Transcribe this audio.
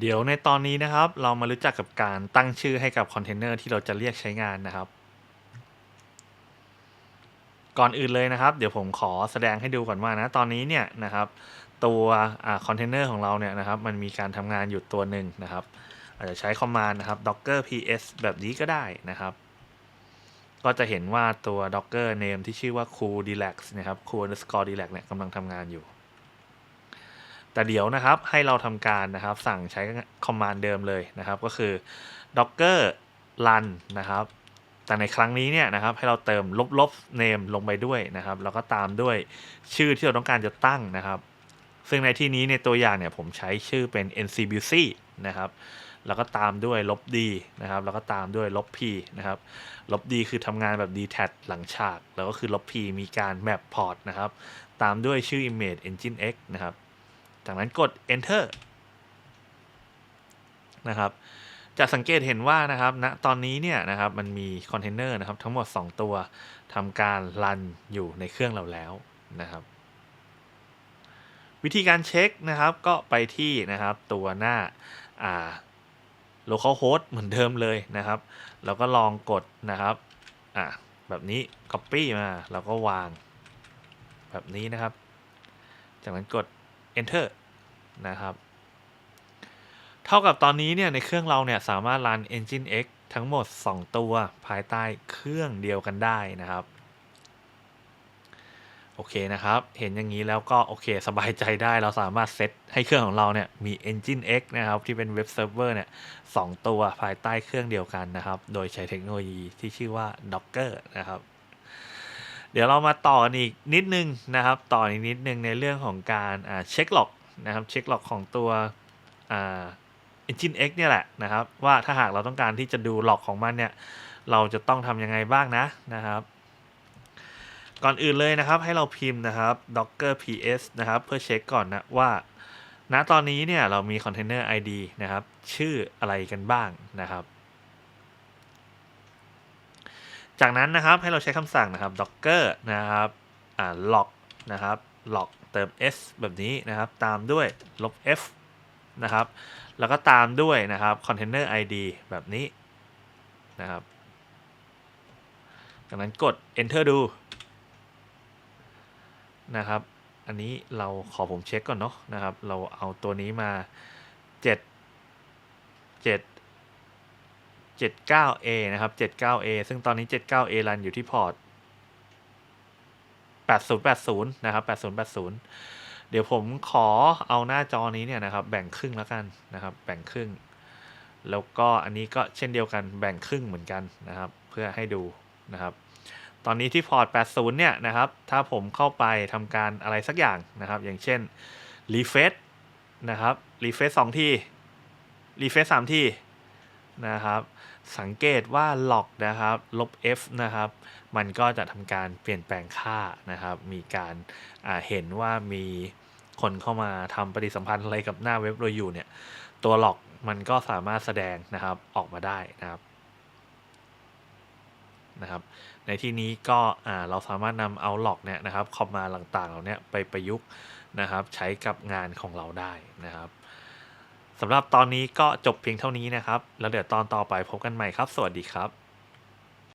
เดี๋ยวในตอนนี้นะครับ เรามารู้จักกับการตั้งชื่อให้กับคอนเทนเนอร์ที่เราจะเรียกใช้งานนะครับ ก่อนอื่นเลยนะครับ เดี๋ยวผมขอแสดงให้ดูก่อนว่านะตอนนี้เนี่ยนะครับ ตัวคอนเทนเนอร์ของเราเนี่ยนะครับ มันมีการทำงานอยู่ตัวหนึ่งนะครับ อาจจะใช้คอมมานด์นะครับ docker ps แบบนี้ก็ได้นะครับ ก็จะเห็นว่าตัว docker name ที่ชื่อว่า cool relax นะครับ cool underscore relax เนี่ยกำลังทำงานอยู่ แต่เดี๋ยวนะครับให้เราทำการนะครับสั่งใช้คอมมานด์เดิมเลยนะครับ ก็คือ docker run นะครับ แต่ในครั้งนี้เนี่ยนะครับให้เราเติมลบๆ name ลงไปด้วยนะครับ แล้วก็ตามด้วยชื่อที่เราต้องการจะตั้งนะครับ ซึ่งในที่นี้ในตัวอย่างเนี่ยผมใช้ชื่อเป็น ncbc นะครับแล้วก็ตามด้วยลบ d นะครับ แล้วก็ตามด้วยลบ p นะครับ ลบ d คือทำงานแบบ detach หลังฉาก แล้วก็คือลบ p มีการ map port นะครับ ตามด้วยชื่อ image engine x นะครับ จากนั้นกด enter นะครับ จะสังเกตเห็นว่านะครับณนะตอนนี้เนี่ยนะครับมันมีคอนเทนเนอร์นะครับทั้งหมด 2 ตัวทำการรันอยู่ในเครื่องเราแล้วนะครับวิธีการเช็คนะครับก็ไปที่นะครับตัวหน้าอ่า localhost เหมือนเดิมเลยนะครับ แล้วก็ลองกดนะครับอ่าแบบนี้ copy มาแล้วก็วาง แบบนี้นะครับ จากนั้นกด enter นะครับเท่ากับตอนนี้เนี่ยในเครื่องเราเนี่ยสามารถรัน Engine X ทั้งหมด 2 ตัวภายใต้เครื่องเดียวกันได้นะครับ โอเคนะครับ เห็นอย่างนี้แล้วก็โอเคสบายใจได้เราสามารถเซตให้เครื่องของเราเนี่ยมี Engine X นะครับที่เป็นเว็บเซิร์ฟเวอร์เนี่ยสองตัวภายใต้เครื่องเดียวกันนะครับ โดยใช้เทคโนโลยีที่ชื่อว่า Docker นะครับ เดี๋ยวเรามาต่อกันอีกนิดนึงนะครับ ต่ออีกนิดนึงในเรื่องของการเช็คล็อกนะครับเช็คล็อกของตัวอ่า Engine X เนี่ยแหละนะครับ ว่าถ้าหากเราต้องการที่จะดูล็อกของมันเนี่ย เราจะต้องทำยังไงบ้างนะนะครับ ก่อนอื่นเลยนะครับให้เราพิมพ์นะครับ docker ps นะครับ เพื่อเช็คก่อนนะว่าณตอนนี้เนี่ยเรามี container id นะครับ ชื่ออะไรกันบ้างนะครับ จากนั้นนะครับให้เราใช้คำสั่งนะครับ docker นะครับอ่า log นะครับ log เติม s แบบนี้นะครับ ตามด้วยลบ f นะครับ แล้วก็ตามด้วยนะครับ container id แบบนี้นะครับจากนั้นกด enter ดูนะครับ อันนี้เราขอผมเช็คก่อนเนาะนะครับ เราเอาตัวนี้มา 7 7 79A นะครับ 79A ซึ่งตอนนี้ 79A รันอยู่ที่พอร์ต 8080 นะครับ 8080 เดี๋ยวผมขอเอาหน้าจอนี้เนี่ยนะครับ แบ่งครึ่งแล้วกันนะครับ แบ่งครึ่ง แล้วก็อันนี้ก็เช่นเดียวกันแบ่งครึ่งเหมือนกันนะครับ เพื่อให้ดูนะครับ ตอนนี้ที่พอร์ต 80 เนี่ยนะครับ ถ้าผมเข้าไปทำการอะไรสักอย่างนะครับ อย่างเช่น refresh นะครับ refresh 2ที refresh 3ที นะครับ สังเกตว่า log นะครับ ลบ f นะครับ มันก็จะทำการเปลี่ยนแปลงค่านะครับ มีการเห็นว่ามีคนเข้ามาทำปฏิสัมพันธ์อะไรกับหน้าเว็บเราอยู่เนี่ย ตัว log มันก็สามารถแสดงนะครับออกมาได้นะครับนะครับในที่นี้ก็เราสามารถนำเอาล็อกเนี่ยนะครับคอมมาต่างๆเหล่านี้ไปประยุกต์นะครับ ใช้กับงานของเราได้นะครับ สำหรับตอนนี้ก็จบเพียงเท่านี้นะครับ แล้วเดี๋ยวตอนต่อไปพบกันใหม่ครับ สวัสดีครับ